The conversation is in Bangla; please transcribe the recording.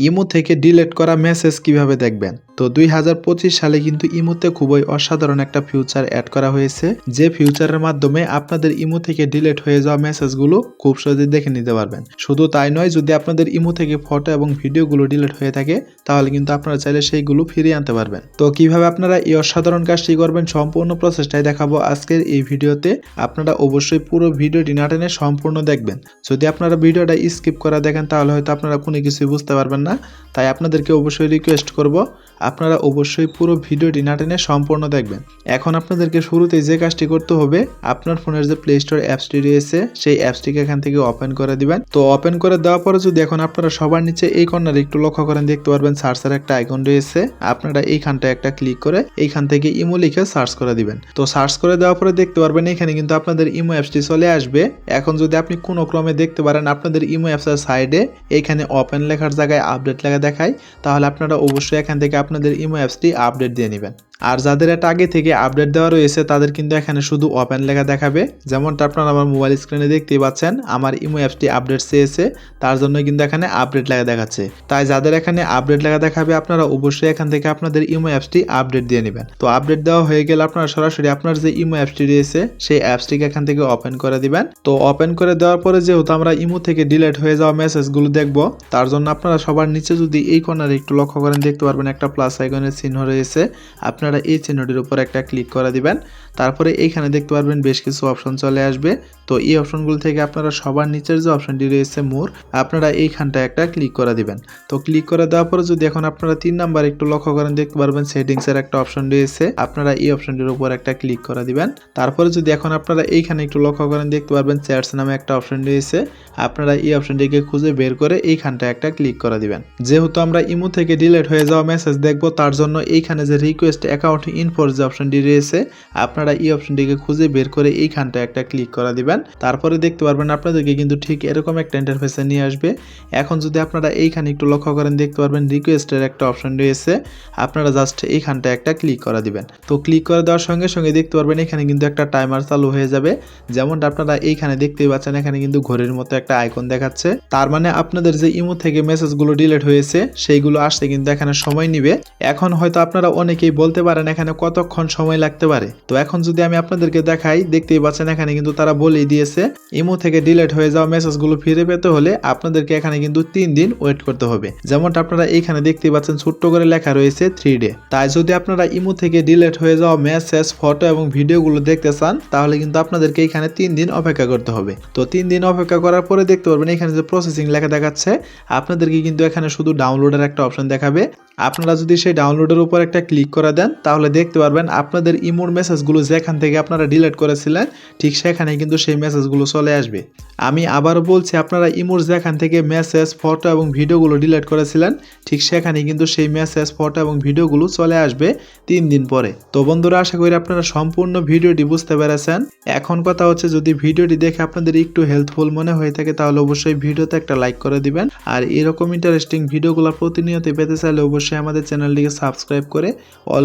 ইমো থেকে ডিলেট করা মেসেজ কীভাবে দেখবেন? তো দুই হাজার পঁচিশ সালে কিন্তু ইমোতে খুবই অসাধারণ একটা ফিউচার অ্যাড করা হয়েছে। যে ফিউচারের মাধ্যমে আপনাদের ইমো থেকে ডিলেট হয়ে যাওয়া মেসেজগুলো খুব সহজে দেখে নিতে পারবেন। শুধু তাই নয়, যদি আপনাদের ইমো থেকে ফটো এবং ভিডিওগুলো ডিলেট হয়ে থাকে, তাহলে কিন্তু আপনারা চাইলে সেইগুলো ফিরিয়ে আনতে পারবেন। তো কীভাবে আপনারা এই অসাধারণ কাজটি করবেন সম্পূর্ণ প্রসেসটাই দেখাবো আজকের এই ভিডিওতে। আপনারা অবশ্যই পুরো ভিডিওটি না টেনে সম্পূর্ণ দেখবেন। যদি আপনারা ভিডিওটা স্কিপ করা দেখেন, তাহলে হয়তো আপনারা কোনো কিছুই বুঝতে পারবেন না। তাই আপনাদেরকে অবশ্যই রিকোয়েস্ট করব আপনারা অবশ্যই পুরো ভিডিওটি না টেনে সম্পূর্ণ দেখবেন। এখন আপনাদেরকে শুরুতেই যে কাজটি করতে হবে, আপনার ফোনের যে প্লে স্টোর অ্যাপসটি রয়েছে, সেই অ্যাপসটিকে এখান থেকে ওপেন করে দিবেন। তো ওপেন করে দেওয়ার পরে যদি এখন আপনারা সবার নিচে এই কর্নার একটু লক্ষ্য করেন, দেখতে পারবেন সার্চের একটা আইকন রয়েছে। আপনারা এইখানটা একটা ক্লিক করে এইখান থেকে ইমো লিখে সার্চ করে দিবেন। তো সার্চ করে দেওয়ার পরে দেখতে পারবেন এখানে কিন্তু আপনাদের ইমো অ্যাপসটি চলে আসবে। এখন যদি আপনি কোনো ক্রমে দেখতে পারেন, আপনাদের ইমো অ্যাপসের সাইডে এইখানে ওপেন লেখার জায়গায় আপডেট লেখা দেখায়, তাহলে আপনারা অবশ্যই এখান থেকে আপনাদের ইমো অ্যাপসটি আপডেট দিয়ে নেবেন। আর যাদের এটা আগে থেকে আপডেট দেওয়া রয়েছে, তাদের কিন্তু এখানে শুধু ওপেন লেখা দেখাবে। যেমনটা আপনারা আমার মোবাইল স্ক্রিনে দেখতেই পাচ্ছেন, আমার ইমো অ্যাপসটি আপডেট চেয়েছে, তার জন্য কিন্তু এখানে আপডেট লেখা দেখাচ্ছে। তাই যাদের এখানে আপডেট লেখা দেখাবে, আপনারা অবশ্যই এখান থেকে আপনাদের ইমো অ্যাপসটি আপডেট দিয়ে নেবেন। তো আপডেট দেওয়া হয়ে গেলে আপনারা সরাসরি আপনার যে ইমো অ্যাপসটি রয়েছে, সেই অ্যাপসটিকে এখান থেকে ওপেন করে দিবেন। তো ওপেন করে দেওয়ার পরে যেহেতু আমরা ইমো থেকে ডিলেট হয়ে যাওয়া মেসেজগুলো দেখব, তার জন্য আপনারা সবার নিচে যদি এই কর্নারে একটু লক্ষ্য করেন, দেখতে পারবেন একটা প্লাস আইকনের চিহ্ন রয়েছে। আপনারা এই চিহ্নটির উপর একটা ক্লিক করে দিবেন। তারপরে এইখানে দেখতে পারবেন বেশ কিছু অপশন চলে আসবে। তো এই অপশনগুলো থেকে আপনারা সবার নিচের যে অপশনটি রয়েছে, মোর, আপনারা এইখানটা একটা ক্লিক করে দিবেন। তো ক্লিক করে দেওয়ার পরে যদি এখন আপনারা তিন নাম্বার একটু লক্ষ্য করেন, দেখতে পারবেন সেটিংসের একটা অপশন রয়েছে। আপনারা এই অপশনটির উপর একটা ক্লিক করে দিবেন। তারপরে যদি এখন আপনারা এইখানে একটু লক্ষ্য করেন, দেখতে পারবেন চ্যাটস নামে একটা অপশন রয়েছে। আপনারা এই অপশনটিকে খুঁজে বের করে এইখানটা একটা ক্লিক করে দিবেন। যেহেতু আমরা ইমো থেকে ডিলেট হয়ে যাওয়া মেসেজ দেখব, তার জন্য এইখানে যে রিকোয়েস্ট অ্যাকাউন্ট ইনফোর যে অপশনটি রয়েছে, আপনারা এই অপশনটিকে খুঁজে বের করে এইখানটা একটা ক্লিক করা দিবেন। তারপরে দেখতে পারবেন আপনাদেরকে কিন্তু ঠিক এরকম একটা ইন্টারফেসে নিয়ে আসবে। এখন যদি আপনারা এইখানে একটু লক্ষ্য করেন, দেখতে পারবেন রিকোয়েস্টের একটা অপশন রয়েছে। আপনারা জাস্ট এইখানটা একটা ক্লিক করা দিবেন। তো ক্লিক করে দেওয়ার সঙ্গে সঙ্গে দেখতে পারবেন এখানে কিন্তু একটা টাইমার চালু হয়ে যাবে। যেমনটা আপনারা এইখানে দেখতেই পাচ্ছেন, এখানে কিন্তু ঘড়ির মতো একটা আইকন দেখাচ্ছে। তার মানে আপনাদের যে ইমো থেকে মেসেজগুলো ডিলিট হয়েছে, সেইগুলো আসতে কিন্তু এখানে সময় নিবে। এখন হয়তো আপনারা অনেকেই বলতে পারেন এখানে কতক্ষণ সময় লাগতে পারে। তো এখন যদি আমি আপনাদেরকে দেখাই, দেখতেই পাচ্ছেন এখানে কিন্তু তারা বলেই দিয়েছে, ইমো থেকে ডিলেট হয়ে যাওয়া মেসেজগুলো ফিরে পেতে হলে আপনাদেরকে এখানে কিন্তু তিন দিন ওয়েট করতে হবে। যেমনটা আপনারা এইখানে দেখতেই পাচ্ছেন, ছোট্ট করে লেখা রয়েছে থ্রি ডে তাই যদি আপনারা ইমো থেকে ডিলেট হয়ে যাওয়া মেসেজ, ফটো এবং ভিডিওগুলো দেখতে চান, তাহলে কিন্তু আপনাদেরকে এখানে তিন দিন অপেক্ষা করতে হবে। তো তিন দিন অপেক্ষা করার পরে দেখতে পারবেন এখানে যে প্রসেসিং লেখা দেখাচ্ছে, আপনাদেরকে কিন্তু এখানে শুধু ডাউনলোডের একটা অপশন দেখাবে। আপনারা যদি সেই ডাউনলোডের উপর একটা ক্লিক করে দেন তাহলে দেখতে পারবেন আপনাদের ইমোর মেসেজগুলো যেখান থেকে আপনারা ডিলিট করেছিলেন, ঠিক সেখানে কিন্তু সেই মেসেজগুলো চলে আসবে। আমি আবারও বলছি, আপনারা ইমোর যেখান থেকে মেসেজ, ফটো এবং ভিডিওগুলো ডিলিট করেছিলেন, ঠিক সেখানে কিন্তু সেই মেসেজ, ফটো এবং ভিডিওগুলো চলে আসবে তিন দিন পরে। তো বন্ধুরা, আশা করি আপনারা সম্পূর্ণ ভিডিওটি বুঝতে পেরেছেন। এখন কথা হচ্ছে, যদি ভিডিওটি দেখে আপনাদের একটু হেল্পফুল মনে হয়ে থাকে, তাহলে অবশ্যই ভিডিওতে একটা লাইক করে দিবেন। আর এরকম ইন্টারেস্টিং ভিডিওগুলো প্রতিনিয়ত পেতে চাইলে অবশ্যই আমাদের চ্যানেলটিকে সাবস্ক্রাইব করে অল